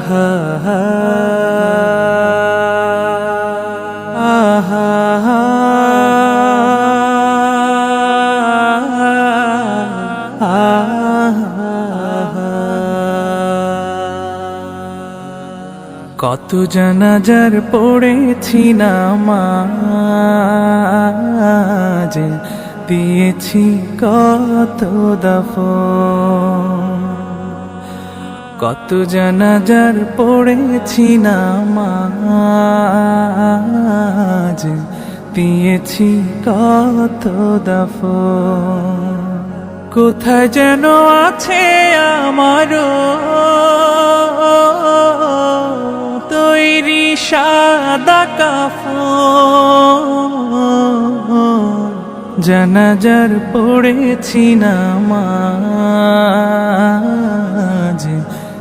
আহা কত জানাজার পড়েছি না নামাজ দিয়েছি কত দফ কত জানাজার পড়েছি নামাজ, দিয়েছি কত দফ কোথায় যেন আছে আমারও তৈরি সাদা কাফন। জানাজার পড়েছি নামাজ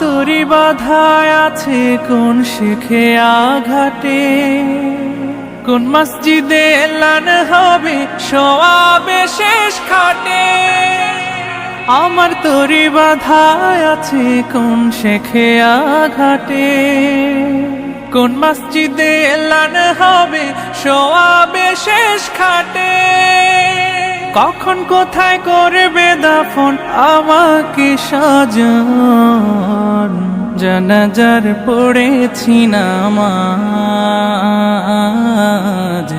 তোরি বাধায় আছে কোন শেখে আঘাটে কোন মসজিদে এলান হবে সোয়াবে শেষ খাটে? আমার তোরি বাধায় আছে কোন শেখে আঘাটে কোন মসজিদে এলান হবে সোয়াবে শেষ খাটে? কখন কোথায় করবে দাফন আমাকে সাজান? জানাজার পড়েছি নামাজ।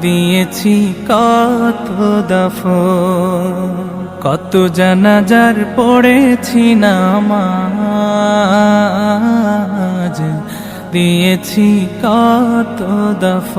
দিয়েছি কত দফন। কত জানাজার পড়েছি নামাজ। দিয়েছি কত দফ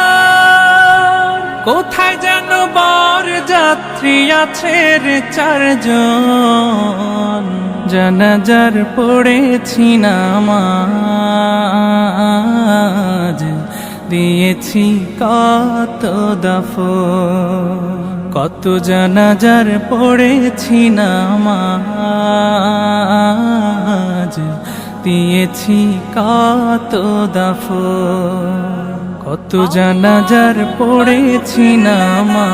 কোথায় যেন বর যাত্রী আছে রে চারজন? জানাজার পড়েছি নামাজ। দিয়েছি কত দফ কত জানাজার পড়েছি নামাজ। দিয়েছি কত দফ কত জানাজার পড়েছি নামাজ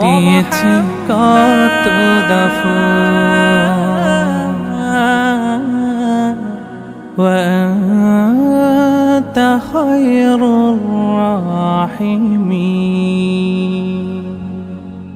দিয়েছি কত দফ وأنت خير الراحمين